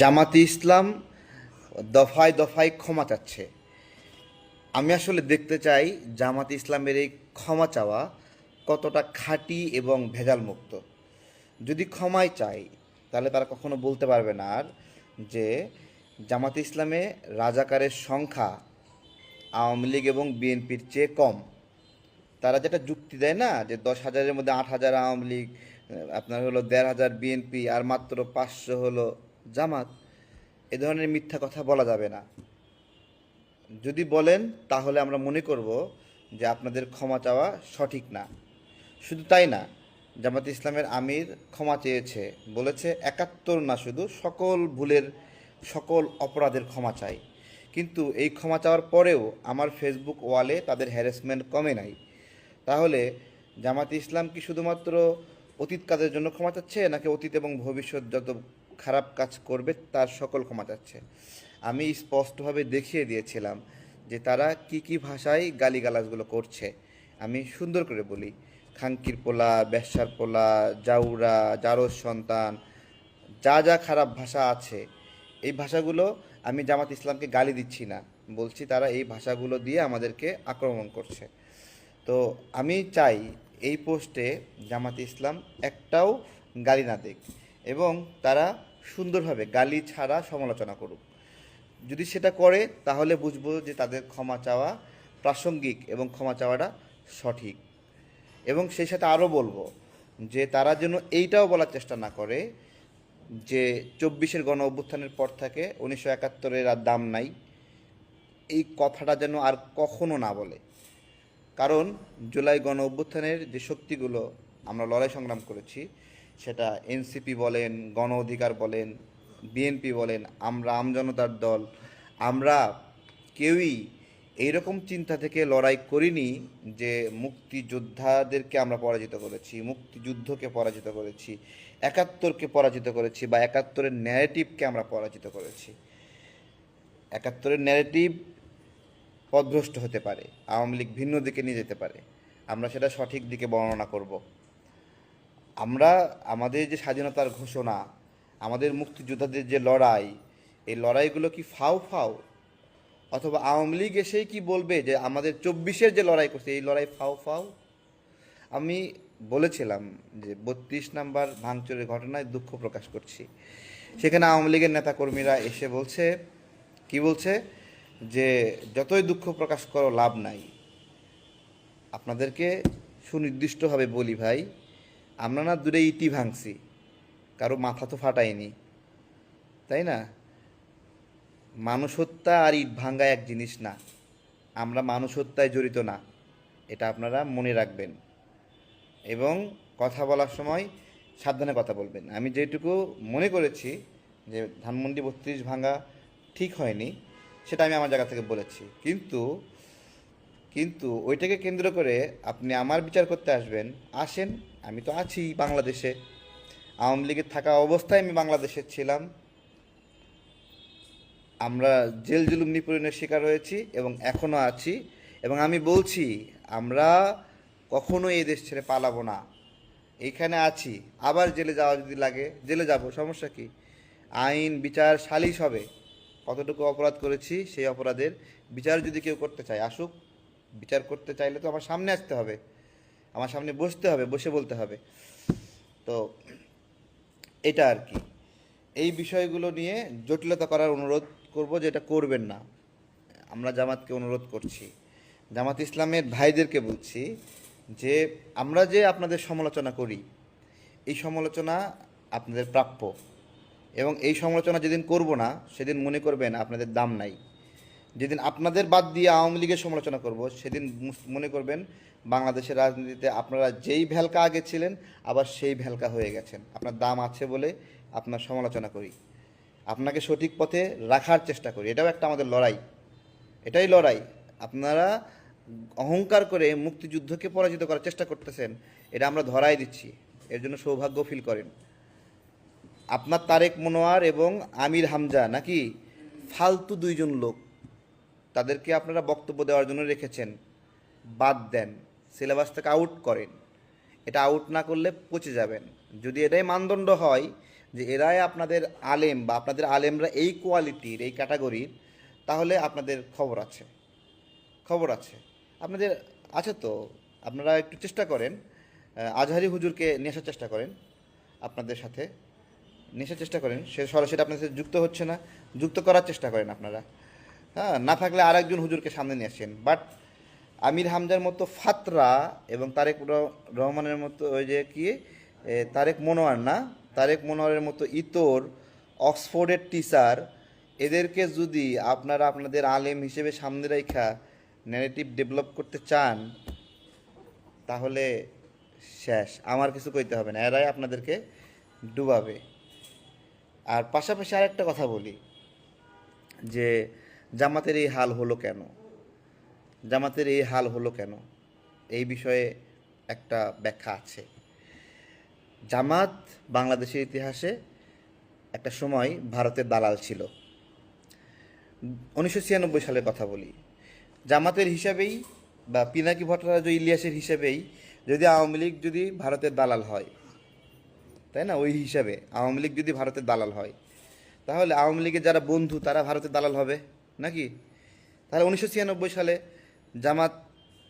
জামাতি ইসলাম দফায় দফায় ক্ষমা চাচ্ছে। আমি আসলে দেখতে চাই জামাতি ইসলামের এই ক্ষমা চাওয়া কতটা খাঁটি এবং ভেজাল মুক্ত যদি ক্ষমাই চাই, তাহলে তারা কখনো বলতে পারবে না আর যে জামাতি ইসলামে রাজাকারের সংখ্যা আওয়ামী লীগ এবং বিএনপির চেয়ে কম। তারা যেটা যুক্তি দেয় না যে দশ হাজারের মধ্যে আট হাজার আওয়ামী লীগ, আপনার হলো দেড় হাজার বিএনপি আর মাত্র পাঁচশো হলো জামাত, এ ধরনের মিথ্যা কথা বলা যাবে না। যদি বলেন, তাহলে আমরা মনে করব যে আপনাদের ক্ষমা চাওয়া সঠিক না। শুধু তাই না, জামাত ইসলামের আমির ক্ষমা চেয়েছে, বলেছে একাত্তর না শুধু সকল ভুলের, সকল অপরাধের ক্ষমা চাই। কিন্তু এই ক্ষমা চাওয়ার পরেও আমার ফেসবুক ওয়ালে তাদের হ্যারাসমেন্ট কমে নাই। তাহলে জামাত ইসলাম কি শুধুমাত্র অতীত কাজের জন্য ক্ষমা চাচ্ছে, নাকি অতীত এবং ভবিষ্যৎ যত খারাপ কাজ করবে, তার সকল ক্ষমা চাচ্ছে। আমি স্পষ্টভাবে দেখিয়ে দিয়েছিলাম যে তারা কি কি ভাষায় গালিগালাজগুলো করছে। আমি সুন্দর করে বলি খাঙ্কির পোলা বেশ্যার পোলা, জাউরা জারস সন্তান, যা যা খারাপ ভাষা আছে, এই ভাষাগুলো আমি জামাত ইসলামকে গালি দিচ্ছি না। বলছি তারা এই ভাষাগুলো দিয়ে আমাদেরকে আক্রমণ করছে। তো আমি চাই এই পোস্টে জামাত ইসলাম একটাও গালি না দিক এবং তারা সুন্দরভাবে গালি ছাড়া সমালোচনা করুক। যদি সেটা করে, তাহলে বুঝব যে তাদের ক্ষমা চাওয়া প্রাসঙ্গিক এবং ক্ষমা চাওয়াটা সঠিক। এবং সেই সাথে আরও বলব যে তারা যেন এইটাও বলার চেষ্টা না করে যে চব্বিশের গণ অভ্যুত্থানের পর থেকে উনিশশো একাত্তরের আর দাম নাই। এই কথাটা যেন আর কখনো না বলে। কারণ জুলাই গণ অভ্যুত্থানের যে শক্তিগুলো আমরা লড়াই সংগ্রাম করেছি সেটা এনসিপি বলেন, গণ অধিকার বলেন বিএনপি বলেন, আমরা আমজনতার দল, আমরা কেউই এইরকম চিন্তা থেকে লড়াই করিনি যে মুক্তিযোদ্ধাদেরকে আমরা পরাজিত করেছি, মুক্তিযুদ্ধকে পরাজিত করেছি, একাত্তরকে পরাজিত করেছি বা একাত্তরের ন্যারেটিভকে আমরা পরাজিত করেছি। একাত্তরের ন্যারেটিভ পথভ্রষ্ট হতে পারে, আওয়ামী লীগ ভিন্ন দিকে নিয়ে যেতে পারে, আমরা সেটা সঠিক দিকে বর্ণনা করব। আমরা আমাদের যে স্বাধীনতার ঘোষণা, আমাদের মুক্তিযোদ্ধাদের যে লড়াই, এই লড়াইগুলো কি ফাও ফাও? অথবা আওয়ামী লীগ এসেই কি বলবে যে আমাদের চব্বিশের যে লড়াই করছে, এই লড়াই ফাও ফাও? আমি বলেছিলাম যে বত্রিশ নাম্বার ভাঙচুরের ঘটনায় দুঃখ প্রকাশ করছি। সেখানে আওয়ামী লীগের নেতাকর্মীরা এসে বলছে, কি বলছে? যে যতই দুঃখ প্রকাশ করো, লাভ নাই। আপনাদেরকে সুনির্দিষ্টভাবে বলি ভাই আমরা না দূরে ইটি ভাঙছি। কারও মাথা তো ফাটায়নি তাই না? মানুষ হত্যা আর ইট ভাঙ্গা এক জিনিস না। আমরা মানুষ হত্যায় জড়িত না। এটা আপনারা মনে রাখবেন। এবং কথা বলার সময় সাবধানে কথা বলবেন। আমি যেটুকু মনে করেছি যে ধানমন্ডি বত্রিশ ভাঙ্গা ঠিক হয়নি, সেটা আমি আমার জায়গা থেকে বলেছি। কিন্তু কিন্তু ওইটাকে কেন্দ্র করে আপনি আমার বিচার করতে আসবেন, আসেন আমি তো আছি বাংলাদেশে। আওয়ামী লীগের থাকা অবস্থায় আমি বাংলাদেশে ছিলাম। আমরা জেল জুলুম নিপীড়নের শিকার হয়েছি এবং এখনও আছি। এবং আমি বলছি, আমরা কখনো এই দেশ ছেড়ে পালাবো না। এইখানে আছি। আবার জেলে যাওয়া যদি লাগে, জেলে যাব, সমস্যা কি? আইন, বিচার সালিশ হবে। কতটুকু অপরাধ করেছি সেই অপরাধের বিচার যদি কেউ করতে চায়, আসুক। বিচার করতে চাইলে তো আমার সামনে আসতে হবে। আমার সামনে বসতে হবে, বসে বলতে হবে। তো এটা আর কি। এই বিষয়গুলো নিয়ে জটিলতা করার অনুরোধ করব যে এটা করবেন না। আমরা জামাতকে অনুরোধ করছি। জামাত ইসলামের ভাইদেরকে বলছি যে, আমরা যে আপনাদের সমালোচনা করি, এই সমালোচনা আপনাদের প্রাপ্য। এবং এই সমালোচনা যেদিন করব না, সেদিন মনে করবেন আপনাদের দাম নাই। যেদিন আপনাদের বাদ দিয়ে আওয়ামী লীগের সমালোচনা করব, সেদিন মনে করবেন বাংলাদেশের রাজনীতিতে আপনারা যেই ভেলকা আগে ছিলেন, আবার সেই ভেলকা হয়ে গেছেন। আপনার দাম আছে বলে আপনার সমালোচনা করি। আপনাকে সঠিক পথে রাখার চেষ্টা করি। এটাও একটা আমাদের লড়াই। এটাই লড়াই। আপনারা অহংকার করে মুক্তিযুদ্ধকে পরাজিত করার চেষ্টা করতেছেন, এটা আমরা ধরাই দিচ্ছি। এর জন্য সৌভাগ্য ফিল করেন। আপনার তারেক মনোয়ার এবং আমির হামজা নাকি ফালতু দুইজন লোক। তাদেরকে আপনারা বক্তব্য দেওয়ার জন্য রেখেছেন। বাদ দেন, সিলেবাস থেকে আউট করেন। এটা আউট না করলে পচে যাবেন। যদি এটাই মানদণ্ড হয় যে এরাই আপনাদের আলেম বা আপনাদের আলেমরা এই কোয়ালিটির এই ক্যাটাগরির তাহলে আপনাদের খবর আছে। খবর আছে। আপনাদের আছে তো? আপনারা একটু চেষ্টা করেন। আজহারি হুজুরকে নিয়ে আসার চেষ্টা করেন আপনাদের সাথে। নেশার চেষ্টা করেন। সে সরাসরি আপনাদের সাথে যুক্ত হচ্ছে না। যুক্ত করার চেষ্টা করেন আপনারা। হ্যাঁ না থাকলে আরেকজন হুজুরকে সামনে নিয়ে আসেন। বাট আমির হামজার মতো ফাতরা এবং তারেক রহমানের মতো ওই যে কি তারেক মনোয়ার না, তারেক মনোয়ারের মতো ইতর, অক্সফোর্ডের টিচার এদেরকে যদি আপনারা আপনাদের আলেম হিসেবে সামনে রেখা ন্যারেটিভ ডেভেলপ করতে চান, তাহলে শেষ। আমার কিছু কইতে হবে না, এরাই আপনাদেরকে ডুবাবে। আর পাশাপাশি আরেকটা কথা বলি, যে জামাতের এই হাল হলো কেন? জামাতের এই হাল হলো কেন? এই বিষয়ে একটা ব্যাখ্যা আছে। জামাত বাংলাদেশের ইতিহাসে একটা সময় ভারতের দালাল ছিল। উনিশশো ছিয়ানব্বই সালের কথা বলি। জামাতের হিসাবেই বা পিনাকি ভট্টারাজ ও ইলিয়াসের হিসাবেই যদি আওয়ামী লীগ যদি ভারতের দালাল হয়, তাই না? ওই হিসাবে আওয়ামী লীগ যদি ভারতের দালাল হয়, তাহলে আওয়ামী লীগের যারা বন্ধু, তারা ভারতের দালাল হবে? নাকি? তাহলে উনিশশো ছিয়ানব্বই সালে জামাত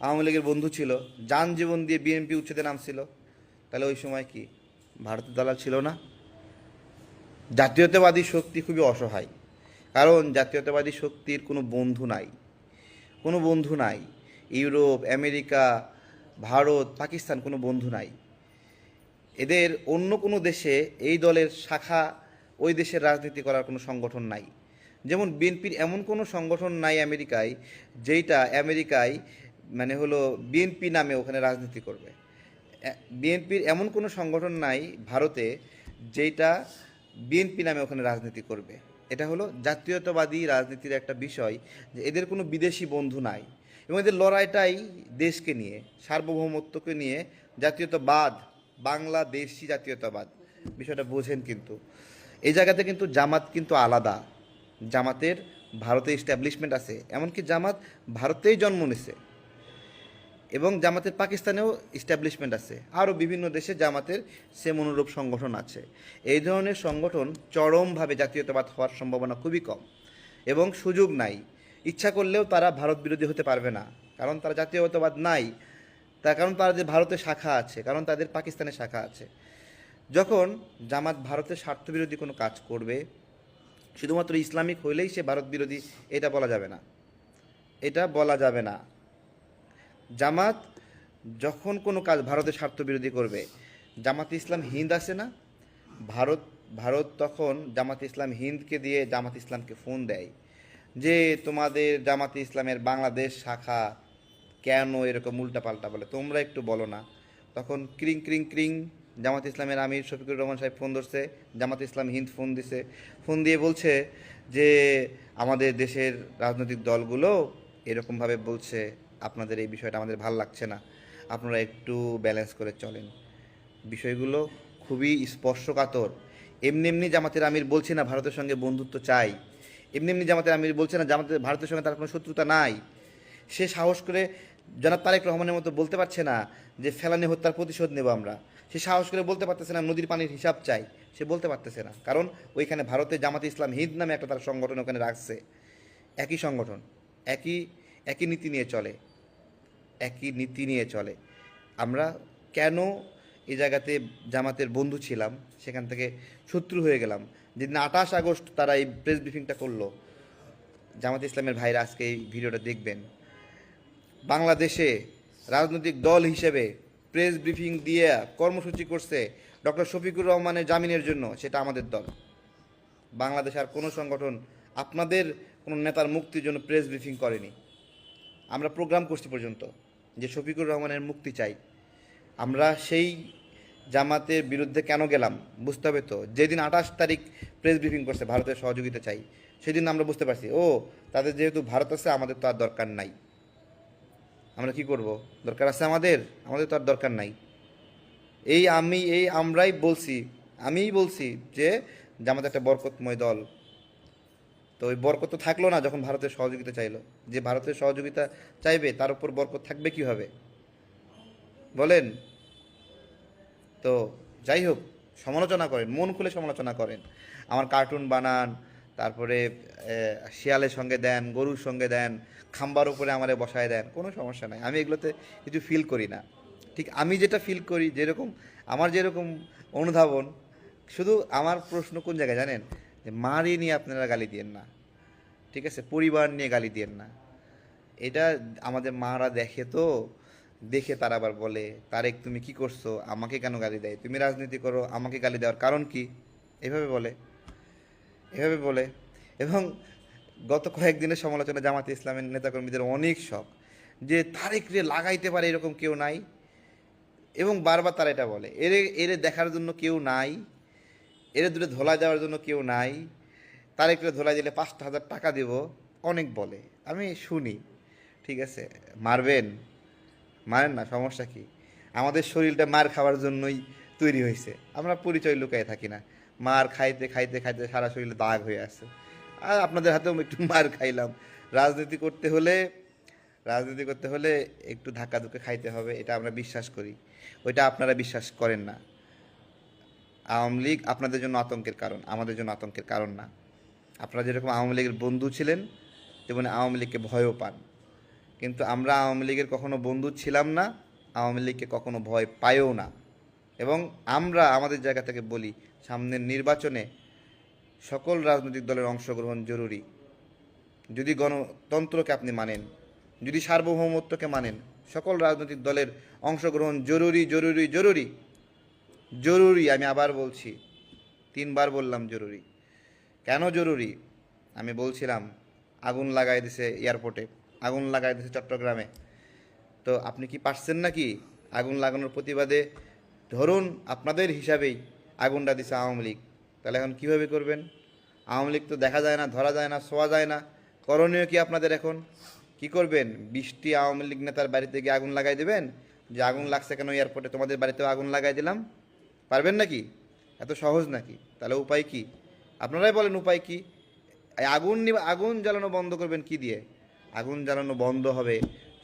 আওয়ামী লীগের বন্ধু ছিল, যান জীবন দিয়ে বিএনপি উচ্ছেদে নামছিল। তাহলে ওই সময় কি ভারতের দালাল ছিল না? জাতীয়তাবাদী শক্তি খুবই অসহায়। কারণ জাতীয়তাবাদী শক্তির কোনো বন্ধু নাই। কোনো বন্ধু নাই। ইউরোপ, আমেরিকা, ভারত, পাকিস্তান কোনো বন্ধু নাই। এদের অন্য কোনো দেশে এই দলের শাখা ওই দেশের রাজনীতি করার কোনো সংগঠন নাই। যেমন বিএনপির এমন কোনো সংগঠন নাই আমেরিকায়, যেইটা আমেরিকায় মানে হলো বিএনপি নামে ওখানে রাজনীতি করবে। বিএনপির এমন কোনো সংগঠন নাই ভারতে, যেইটা বিএনপি নামে ওখানে রাজনীতি করবে। এটা হলো জাতীয়তাবাদী রাজনীতির একটা বিষয় যে এদের কোনো বিদেশি বন্ধু নাই এবং এদের লড়াইটাই দেশকে নিয়ে, সার্বভৌমত্বকে নিয়ে জাতীয়তাবাদ, বাংলাদেশি জাতীয়তাবাদ, বিষয়টা বোঝেন কিন্তু। এই জায়গাতে কিন্তু জামাত কিন্তু আলাদা। জামাতের ভারতে এস্টাবলিশমেন্ট আছে, এমনকি জামাত ভারতেই জন্ম নিছে এবং জামাতের পাকিস্তানেও ইস্টাবলিশমেন্ট আছে, আরও বিভিন্ন দেশে জামাতের সেম অনুরূপ সংগঠন আছে। এই ধরনের সংগঠন চরমভাবে জাতীয়তাবাদ হওয়ার সম্ভাবনা খুবই কম এবং সুযোগ নাই। ইচ্ছা করলেও তারা ভারত বিরোধী হতে পারবে না, কারণ তারা জাতীয়তাবাদ নাই, তার কারণ তাদের ভারতে শাখা আছে, কারণ তাদের পাকিস্তানে শাখা আছে। যখন জামাত ভারতের স্বার্থবিরোধী কোনো কাজ করবে শুধুমাত্র ইসলামিক হইলেই সে ভারত বিরোধী, এটা বলা যাবে না। এটা বলা যাবে না। জামাত যখন কোনো কাজ ভারতের স্বার্থ বিরোধী করবে, জামাত ইসলাম হিন্দ আছে না? ভারত ভারত তখন জামাত ইসলাম হিন্দকে দিয়ে জামাত ইসলামকে ফোন দেয় যে, তোমাদের জামাত ইসলামের বাংলাদেশ শাখা কেন এরকম উল্টাপাল্টা বলে? তোমরা একটু বলো না। তখন ক্রিং ক্রিং ক্রিং জামাত ইসলামের আমির শফিকুর রহমান সাহেব ফোন ধরছে, জামাত ইসলাম হিন্দ ফোন দিছে। ফোন দিয়ে বলছে যে, আমাদের দেশের রাজনৈতিক দলগুলো এরকমভাবে বলছে, আপনাদের এই বিষয়টা আমাদের ভালো লাগছে না। আপনারা একটু ব্যালেন্স করে চলেন। বিষয়গুলো খুবই স্পর্শকাতর। এমনি এমনি জামাতের আমির বলছে না, ভারতের সঙ্গে বন্ধুত্ব চাই। এমনি এমনি জামাতের আমির বলছে না, জামাতের, ভারতের সঙ্গে তার কোনো শত্রুতা নাই। সে সাহস করে জনাব তারেক রহমানের মতো বলতে পারছে না যে ফেলানি হত্যার প্রতিশোধ নেব আমরা। সে সাহস করে বলতে পারতেছে না, নদীর পানির হিসাব চাই। সে বলতে পারতেছে না। কারণ ওইখানে ভারতে জামাতে ইসলাম হিন্দ নামে একটা তার সংগঠন ওখানে রাখছে। একই সংগঠন, একই একই নীতি নিয়ে চলে। একই নীতি নিয়ে চলে। আমরা কেন এই জায়গাতে জামাতের বন্ধু ছিলাম? সেখান থেকে শত্রু হয়ে গেলাম। যেদিন আঠাশ আগস্ট তারা এই প্রেস ব্রিফিংটা করল। জামাত ইসলামের ভাইরা আজকে এই ভিডিওটা দেখবেন। বাংলাদেশে রাজনৈতিক দল হিসেবে প্রেস ব্রিফিং দিয়ে কর্মসূচি করছে ডক্টর শফিকুর রহমানের জামিনের জন্য, সেটা আমাদের দল। বাংলাদেশ আর কোনো সংগঠন আপনাদের, কোনো নেতার মুক্তির জন্য প্রেস ব্রিফিং করেনি। আমরা প্রোগ্রাম করছি পর্যন্ত যে শফিকুর রহমানের মুক্তি চাই। আমরা সেই জামাতের বিরুদ্ধে কেন গেলাম বুঝতে হবে তো। যেদিন আঠাশ তারিখ প্রেস ব্রিফিং করছে, ভারতের সহযোগিতা চাই, সেদিন আমরা বুঝতে পারছি, ও, তাদের যেহেতু ভারত আছে, আমাদের তো আর দরকার নাই। আমরা কি করব? দরকার আছে আমাদের? আমাদের তো আর দরকার নাই। এই আমি, এই আমরাই বলছি, আমিই বলছি যে জামাত একটা বরকতময় দল। তো ওই বরকত তো থাকল না যখন ভারতের সহযোগিতা চাইলো। যে ভারতের সহযোগিতা চাইবে, তার উপর বরকত থাকবে কীভাবে? বলেন। তো যাই হোক, সমালোচনা করেন, মন খুলে সমালোচনা করেন। আমার কার্টুন বানান তারপরে শিয়ালের সঙ্গে দেন, গরুর সঙ্গে দেন, খাম্বার উপরে আমারে বসায় দেন, কোনো সমস্যা নাই। আমি এগুলোতে কিছু ফিল করি না। ঠিক আমি যেটা ফিল করি, যেরকম, আমার যেরকম অনুধাবন, শুধু আমার প্রশ্ন কোন জায়গায় জানেন? যে মারি নিয়ে আপনারা গালি দিয়েন না। ঠিক আছে? পরিবার নিয়ে গালি দিয়েন না। এটা আমাদের মারা দেখে তো, দেখে তারা আবার বলে, তারেক, তুমি কি করছ? আমাকে কেন গালি দেয়? তুমি রাজনীতি করো, আমাকে গালি দেওয়ার কারণ কি? এভাবে বলে। এভাবে বলে। এবং গত কয়েকদিনের সমালোচনা জামাতে ইসলামের নেতাকর্মীদের অনেক শখ যে তারেক রে লাগাইতে পারে এরকম কেউ নাই। এবং বারবার তারা এটা বলে, এরে এরে দেখার জন্য কেউ নাই, এরে দূরে ধোলা যাওয়ার জন্য কেউ নাই, তারেকরে ধোলা দিলে পাঁচটা হাজার টাকা দেব, অনেক বলে। আমি শুনি, ঠিক আছে, মারবেন, মারেন না, সমস্যা কি? আমাদের শরীরটা মার খাওয়ার জন্যই তৈরি হয়েছে, আমরা পরিচয় লুকায় থাকি না। মার খাইতে খাইতে খাইতে সারা শরীরে দাগ হয়ে আছে। আর আপনাদের হাতেও একটু মার খাইলাম। রাজনীতি করতে হলে, রাজনীতি করতে হলে একটু ধাক্কা ধুকে খাইতে হবে, এটা আমরা বিশ্বাস করি। ওইটা আপনারা বিশ্বাস করেন না। আওয়ামী লীগ আপনাদের জন্য আতঙ্কের কারণ, আমাদের জন্য আতঙ্কের কারণ না। আপনারা যেরকম আওয়ামী লীগের বন্ধু ছিলেন, তেমনি আওয়ামী লীগকে ভয়ও পান। কিন্তু আমরা আওয়ামী লীগের কখনো বন্ধু ছিলাম না, আওয়ামী লীগকে কখনো ভয় পাইও না। এবং আমরা আমাদের জায়গা থেকে বলি সামনের নির্বাচনে সকল রাজনৈতিক দলের অংশগ্রহণ জরুরি। যদি গণতন্ত্রকে আপনি মানেন, যদি সার্বভৌমত্বকে মানেন, সকল রাজনৈতিক দলের অংশগ্রহণ জরুরি জরুরি জরুরি জরুরি, আমি আবার বলছি, তিনবার বললাম জরুরি। কেন জরুরি? আমি বলছিলাম, আগুন লাগাই দিছে এয়ারপোর্টে, আগুন লাগাই দিছে চট্টগ্রামে। তো আপনি কি পারছেন নাকি আগুন লাগানোর প্রতিবাদে? ধরুন আপনাদের হিসাবেই আগুনটা দিছে আওয়ামী লীগ। তাহলে এখন কীভাবে করবেন? আওয়ামী লীগ তো দেখা যায় না, ধরা যায় না, শোয়া যায় না। করণীয় কি আপনাদের এখন? কি করবেন? বৃষ্টি, আওয়ামী লীগ নেতার বাড়িতে গিয়ে আগুন লাগাই দেবেন? যে আগুন লাগছে কেন এয়ারপোর্টে? তোমাদের বাড়িতেও আগুন লাগাই দিলাম। পারবেন নাকি? এত সহজ নাকি? তাহলে উপায় কি? আপনারাই বলেন উপায় কি? আগুন আগুন জ্বালানো বন্ধ করবেন কি দিয়ে? আগুন জ্বালানো বন্ধ হবে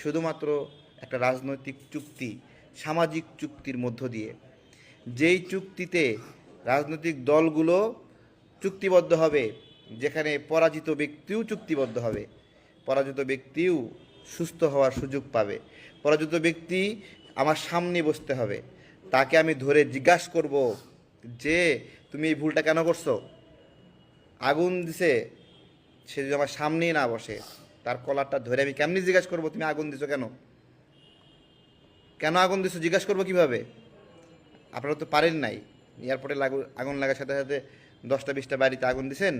শুধুমাত্র একটা রাজনৈতিক চুক্তি, সামাজিক চুক্তির মধ্য দিয়ে। যেই চুক্তিতে রাজনৈতিক দলগুলো চুক্তিবদ্ধ হবে, যেখানে পরাজিত ব্যক্তিও চুক্তিবদ্ধ হবে, পরাজিত ব্যক্তিও সুস্থ হওয়ার সুযোগ পাবে। পরাজিত ব্যক্তি আমার সামনে বসতে হবে। তাকে আমি ধরে জিজ্ঞাসা করব যে, তুমি এই ভুলটা কেন করছ? আগুন দিছে, সে যদি আমার সামনেই না বসে, তার কলারটা ধরে আমি কেমনি জিজ্ঞাসা করব? তুমি আগুন দিছো কেন? কেন আগুন দিছো? জিজ্ঞাসা করব কীভাবে? আপনারা তো পারেন নাই। এয়ারপোর্টে লাগু আগুন লাগার সাথে সাথে দশটা, বিশটা বাড়িতে আগুন দিছেন।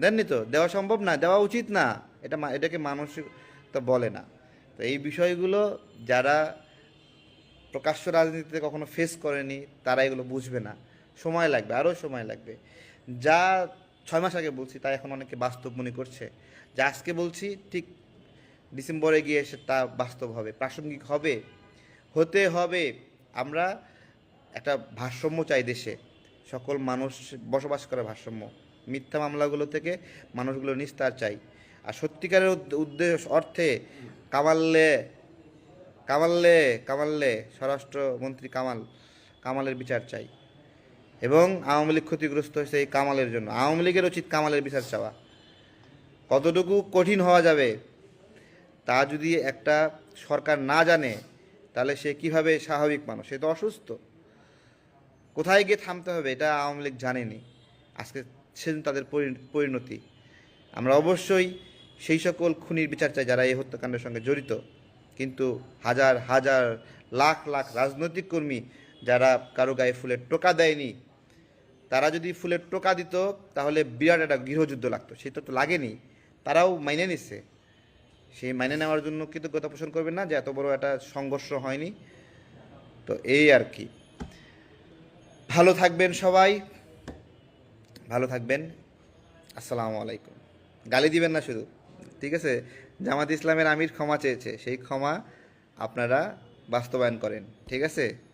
দেননি তো? দেওয়া সম্ভব না, দেওয়া উচিত না। এটা এটাকে মানুষ তো বলে না। তো এই বিষয়গুলো যারা প্রকাশ্য রাজনীতিতে কখনো ফেস করেনি, তারা এগুলো বুঝবে না। সময় লাগবে আরও সময় লাগবে। যা ছয় মাস আগে বলছি তা এখন অনেকে বাস্তব মনে করছে। যা আজকে বলছি, ঠিক ডিসেম্বরে গিয়ে তা বাস্তব হবে, প্রাসঙ্গিক হবে, হতে হবে। আমরা একটা ভারসাম্য চাই দেশে। সকল মানুষ বসবাস করে ভারসাম্য। মিথ্যা মামলাগুলো থেকে মানুষগুলো নিস্তার চাই। আর সত্যিকারের উদ্দেশ্য, অর্থে কামাল্লে কামাল্লে কামাল্লে স্বরাষ্ট্রমন্ত্রী কামাল, কামালের বিচার চাই। এবং আওয়ামী লীগ ক্ষতিগ্রস্ত হয়েছে এই কামালের জন্য। আওয়ামী লীগের উচিত কামালের বিচার চাওয়া। কতটুকু কঠিন হওয়া যাবে তা যদি একটা সরকার না জানে, তাহলে সে কীভাবে স্বাভাবিক মানুষ? সে তো অসুস্থ। কোথায় গিয়ে থামতে হবে এটা আওয়ামী লীগ জানেনি। আজকে সেদিন তাদের পরি- পরিণতি। আমরা অবশ্যই সেই সকল খুনির বিচার চাই যারা এই হত্যাকাণ্ডের সঙ্গে জড়িত। কিন্তু হাজার হাজার, লাখ লাখ রাজনৈতিক কর্মী যারা কারও গায়ে ফুলের টোকা দেয়নি, তারা যদি ফুলের টোকা দিত, তাহলে বিরাট একটা গৃহযুদ্ধ লাগতো। সেটা তো লাগেনি। তারাও মাইনে নিচ্ছে সেই মাইনে নেওয়ার জন্য কৃতজ্ঞতা পোষণ করবেন না যে এত বড় একটা সংঘর্ষ হয়নি। তো এই আর কি। ভালো থাকবেন সবাই। ভালো থাকবেন। আসসালামু আলাইকুম। গালি দিবেন না শুধু। ঠিক আছে? জামাত ইসলামের আমির ক্ষমা চেয়েছে। সেই ক্ষমা আপনারা বাস্তবায়ন করেন। ঠিক আছে?